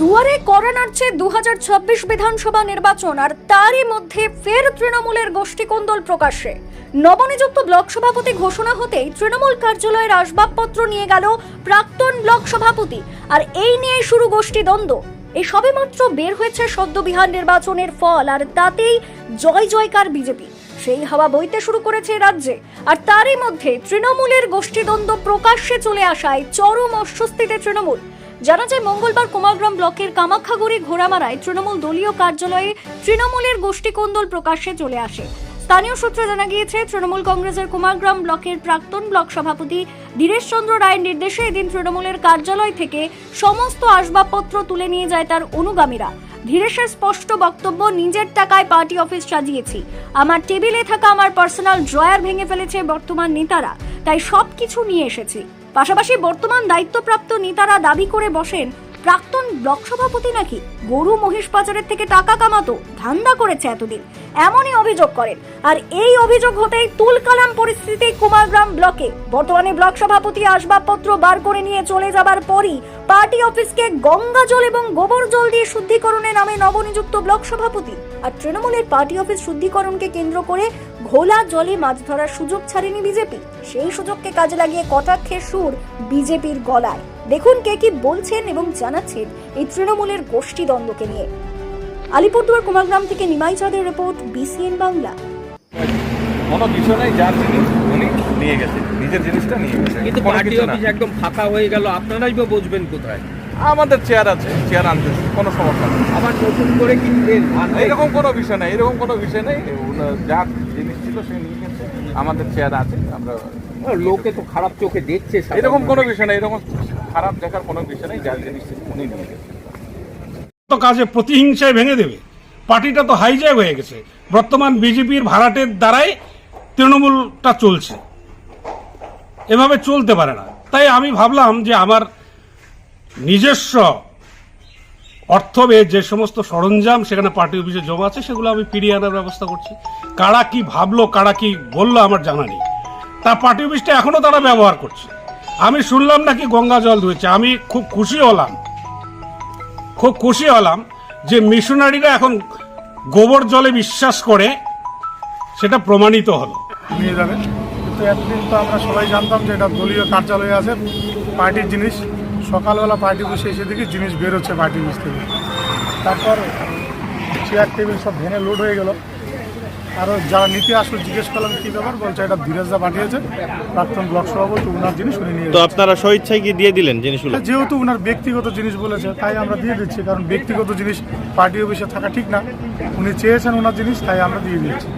দুয়ারে করা নাড়ছে দু বিধানসভা নির্বাচন আর তারই মধ্যে ফের তৃণমূলের গোষ্ঠীকন্দল প্রকাশ্যে। নবনিযুক্ত ব্লক সভাপতি ঘোষণা হতেই তৃণমূল কার্যালয়ের আসবাবপত্র নিয়ে গেল প্রাক্তন ব্লক সভাপতি। আর এই নিয়ে শুরু গোষ্ঠী দ্বন্দ্ব। এই সবেমাত্র বের হয়েছে সদ্য বিহার নির্বাচনের ফল, আর তাতেই জয় জয়কার বিজেপি। সেই হাওয়া বইতে শুরু করেছে রাজ্যে। আর তারই মধ্যে তৃণমূলের গোষ্ঠীদ্বন্দ্ব প্রকাশ্যে চলে আসায় চরম অস্বস্তিতে তৃণমূল। জানা যায় মঙ্গলবার কুমারগ্রাম ব্লকের কামাখ্যাগুড়ি ঘোড়ামারায় তৃণমূল দলীয় কার্যালয়ে তৃণমূলের গোষ্ঠীকন্দল প্রকাশ্যে চলে আসে। স্থানীয় সূত্রে জানা গিয়েছে, তৃণমূল কংগ্রেসের কুমারগ্রাম ব্লকের প্রাক্তন ব্লক সভাপতি দীরেশ চন্দ্র রায়ের নির্দেশে এদিন তৃণমূলের কার্যালয় থেকে সমস্ত আসবাবপত্র তুলে নিয়ে যায় তার অনুগামীরা। ধীরেশের স্পষ্ট বক্তব্য, নিজের টাকায় পার্টি অফিস সাজিয়েছি। আমার টেবিলে থাকা আমার পার্সোনাল ড্রয়ার ভেঙে ফেলেছে বর্তমান নেতারা। তাই সবকিছু নিয়ে এসেছি। পাশাপাশি বর্তমান দায়িত্বপ্রাপ্ত নেতারা দাবি করে বসেন, প্রাক্তন ব্লক সভাপতি নাকি গরু মহিষ পাচারের থেকে টাকা কামাতো, ধান্দা করেছে এতদিন। এমনই অভিযোগ করেন। আর এই অভিযোগ হতেই তুলকালাম পরিস্থিতি কুমারগ্রাম ব্লকে। বর্তমানে ব্লক সভাপতি আসবাবপত্র বার করে নিয়ে চলে যাবার পরই পার্টি অফিসকে গঙ্গা জল এবং গোবর জল দিয়ে শুদ্ধিকরণে নামে নবনিযুক্ত ব্লক সভাপতি আর তৃণমূলের পার্টি অফিস শুদ্ধিকরণকে কেন্দ্র করে ঘোলা জলে মাছ ধরার সুযোগ ছাড়েনি বিজেপি। সেই সুযোগকে কাজে লাগিয়ে কটাক্ষের সুর বিজেপির গলায়। দেখুন কে কি বলছেন এবং জানাচ্ছেন এই তৃণমূলের গোষ্ঠী দ্বন্দ্বকে নিয়ে। আলিপুরদুয়ার কুমারগ্রাম থেকে নিমাই চাঁদের রিপোর্ট বিসিএন বাংলা। কোনো কিছু নেই যার জিনিস উনি নিয়ে গেছে নিজের জিনিসটা নিয়ে গেছে কিন্তু পার্টি অফিস একদম ফাঁকা হয়ে গেল আপনারাই বা বসবেন কোথায়? আমাদের চেয়ার আছে চেয়ার আনতে কোনো সমস্যা নেই। আবার নতুন করে কিনবেন এরকম কোনো বিষয় নেই এরকম কোনো বিষয় নেই। যার জিনিস ছিল সে নিয়ে গেছে আমাদের চেয়ার আছে আমরা লোকে তো খারাপ চোখে দেখছে এরকম কোনো বিষয় নেই এরকম খারাপ দেখার কোনো বিষয় নেই যার জিনিস ছিল উনি নিয়ে গেছে। তো কাজে প্রতিহিংসায় ভেঙে দেবে। পার্টিটা তো হাইজ্যাক হয়ে গেছে। বর্তমান বিজেপির ভাড়াটের দ্বারাই তৃণমূলটা চলছে। এভাবে চলতে পারে না। তাই আমি ভাবলাম যে আমার নিজস্ব অর্থ যে সমস্ত সরঞ্জাম সেখানে পার্টি অফিসে জমা আছে, সেগুলো আমি ফিরিয়ে আনার ব্যবস্থা করছি। কারা কি ভাবলো, কারা কি বলল আমার জানা নেই। তা পার্টি অফিসটা এখনও তারা ব্যবহার করছে। আমি শুনলাম নাকি গঙ্গা জল ধুয়েছে। আমি খুব খুশি হলাম। খুব খুশি হলাম যে মিশনারিরা এখন গোবর জলে বিশ্বাস করে, সেটা প্রমাণিত হলো। নিয়ে যাবে কিন্তু এতদিন তো আমরা সবাই জানতাম যে এটা দলীয় কার্যালয়ে আছে, পার্টির জিনিস। সকালবেলা পার্টি বসে এসে দেখি জিনিস বেরোচ্ছে পার্টি অফিস থেকে। তারপর চেয়ার টেবিল সব ভেঙে লোড হয়ে গেল। আরও যারা নিতে আসলো জিজ্ঞেস করলাম কী ব্যাপার? বলছে এটা ধীরেজদা পাঠিয়েছে প্রাক্তন ব্লক সভাপতি ওনার জিনিস উনি নিয়ে তো। আপনারা স্বেচ্ছায় কি দিয়ে দিলেন জিনিসগুলো? যেহেতু ওনার ব্যক্তিগত জিনিস বলেছে তাই আমরা দিয়ে দিচ্ছি কারণ ব্যক্তিগত জিনিস পার্টি অফিসে থাকা ঠিক না। উনি চেয়েছেন ওনার জিনিস তাই আমরা দিয়ে দিচ্ছি।